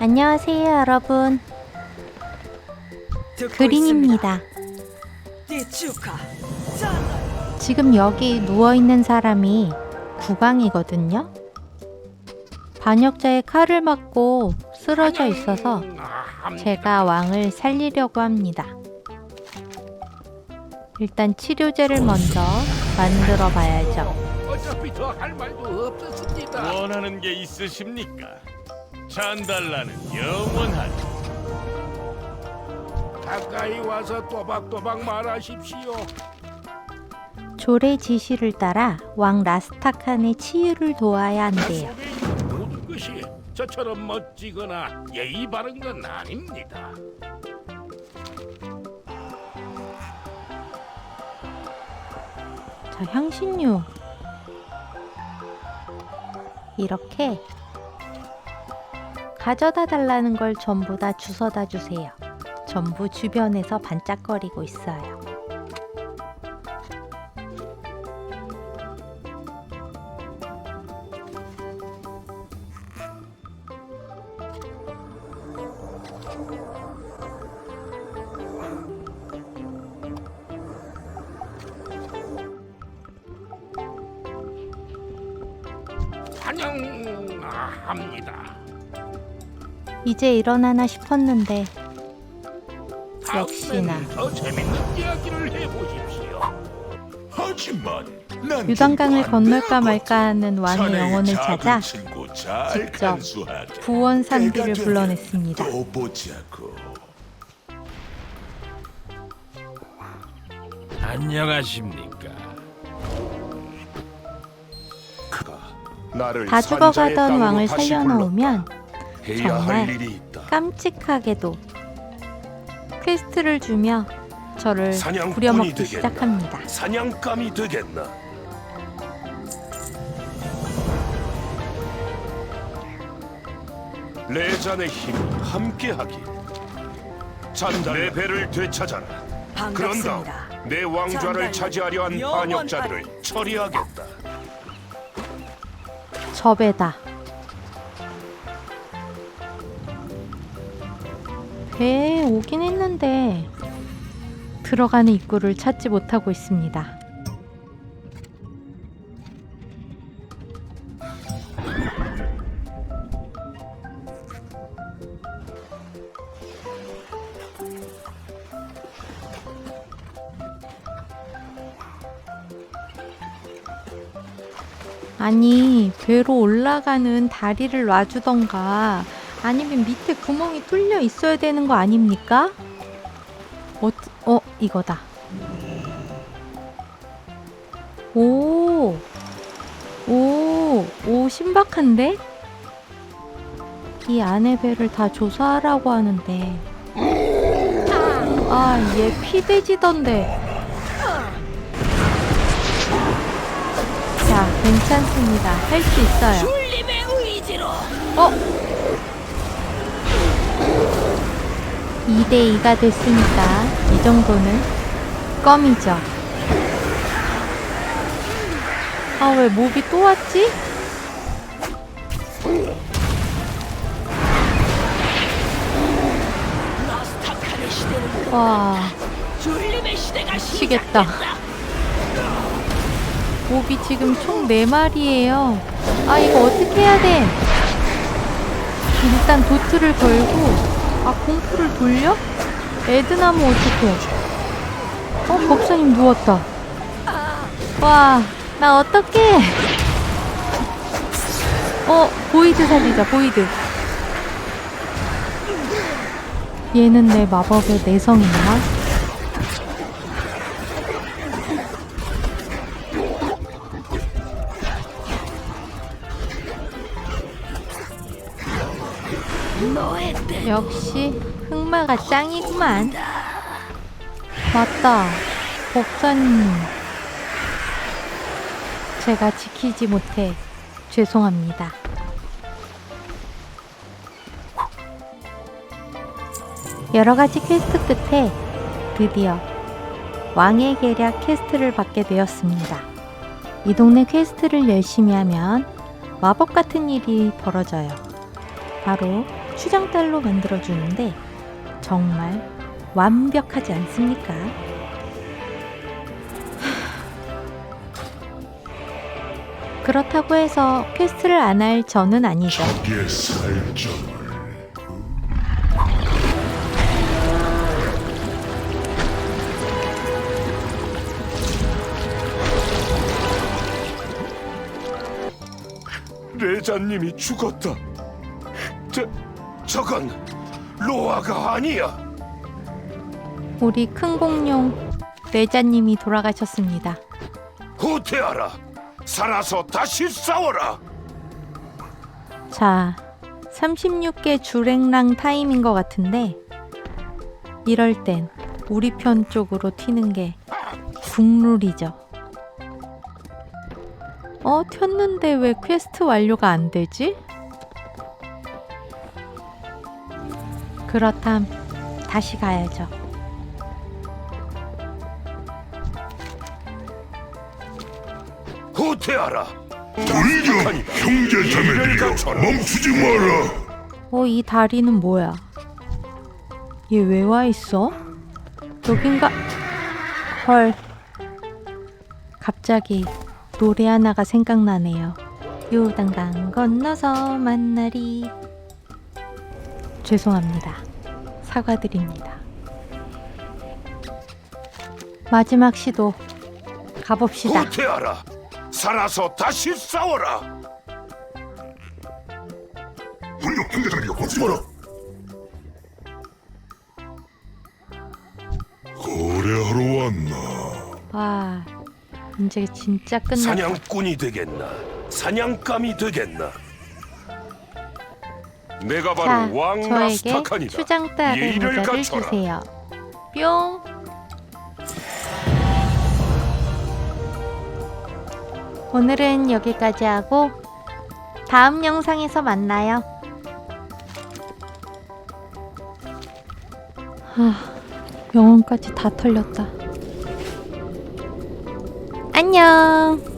안녕하세요, 여러분. 그린입니다. 지금 여기 누워 있는 사람이 국왕이거든요. 반역자의 칼을 맞고 쓰러져 있어서 제가 왕을 살리려고 합니다. 일단 치료제를 먼저 만들어 봐야죠. 어차피 더 할 말도 없었습니다. 원하는 게 있으십니까? 잔달라는 영원하다. 가까이 와서 또박또박 말하십시오. 조의 지시를 따라 왕 라스타칸의 치유를 도와야 한대요. 속에 있는 모든 것이 저처럼 멋지거나 예의 바른 건 아닙니다. 자, 향신료. 이렇게 가져다 달라는 걸 전부 다 주워다 주세요. 전부 주변에서 반짝거리고 있어요. 환영합니다. 이제 일어나나 싶었는데 역시나. 더 재밌는 이야기를 해보십시오. 하지만 난 유단강을 좀 건널까 안 말까 하는 왕의 자네의 영혼을 작은 찾아 친구 잘 직접 간수하게. 구원 때가 상비를 되면 불러냈습니다. 또 보자고. 안녕하십니까. 나를 다 죽어가던 땅으로 왕을 다시 살려놓으면. 해야 정말 할 일이 있다. 깜찍하게도 퀘스트를 주며 저를 사냥꾼이 부려먹기 되겠나? 시작합니다. 사냥감이 되겠나? 레잔의 힘이 함께하기. 잔달 내 배를 되찾아라. 그런 다음 내 왕좌를 차지하려 한 반역자들을 처리하겠다. 접에다 배에 오긴 했는데 들어가는 입구를 찾지 못하고 있습니다. 아니, 배로 올라가는 다리를 놔주던가 아니면 밑에 구멍이 뚫려 있어야 되는 거 아닙니까? 어, 어 이거다. 오, 오, 오, 신박한데? 이 안의 배를 다 조사하라고 하는데. 아, 얘 피돼지던데. 자, 괜찮습니다. 할 수 있어요. 어? 2대2가 됐으니까 이 정도는 껌이죠. 아, 왜 몹이 또 왔지? 와, 미치겠다. 몹이 지금 총 4마리예요. 아, 이거 어떻게 해야 돼? 일단 도트를 걸고, 아, 공포를 돌려? 에드나무 어떡해. 어, 법사님 누웠다. 와, 나 어떡해. 어, 보이드 살리자, 보이드. 얘는 내 마법의 내성인가? 역시 흑마가 짱이구만. 맞다. 법사님. 제가 지키지 못해 죄송합니다. 여러 가지 퀘스트 끝에 드디어 왕의 계략 퀘스트를 받게 되었습니다. 이 동네 퀘스트를 열심히 하면 마법 같은 일이 벌어져요. 바로 추장달로 만들어 주는데 정말 완벽하지 않습니까? 하, 그렇다고 해서 퀘스트를 안 할 저는 아니죠. 적의 살점을 레자님이 죽었다. 저 저건 로아가 아니야. 우리 큰 공룡 레자님이 돌아가셨습니다. 후퇴하라. 살아서 다시 싸워라. 자, 36개 주랭랑 타임인 것 같은데 이럴 땐 우리 편 쪽으로 튀는 게 국룰이죠. 어, 튀었는데 왜 퀘스트 완료가 안 되지? 그렇담 다시 가야죠. 후퇴하라. 돌려 형제 자매들이여 멈추지 마라 어, 이 다리는 뭐야? 얘 왜 와 있어? 여긴가? 헐. 갑자기 노래 하나가 생각나네요. 요단강 건너서 만나리. 죄송합니다. 사과드립니다. 마지막 시도 가봅시다. 후퇴하라. 살아서 다시 싸워라. 형제 자매들이여 멈추지 마라 거래하러 왔나 와, 이제 진짜 끝났다. 사냥꾼이 되겠나? 사냥감이 되겠나? 내가 바로 자, 왕 저에게 라스타칸이다. 추장따의 예의를 모자를 갖춰라. 주세요. 뿅. 오늘은 여기까지 하고 다음 영상에서 만나요. 아, 영혼까지 다 털렸다. 안녕.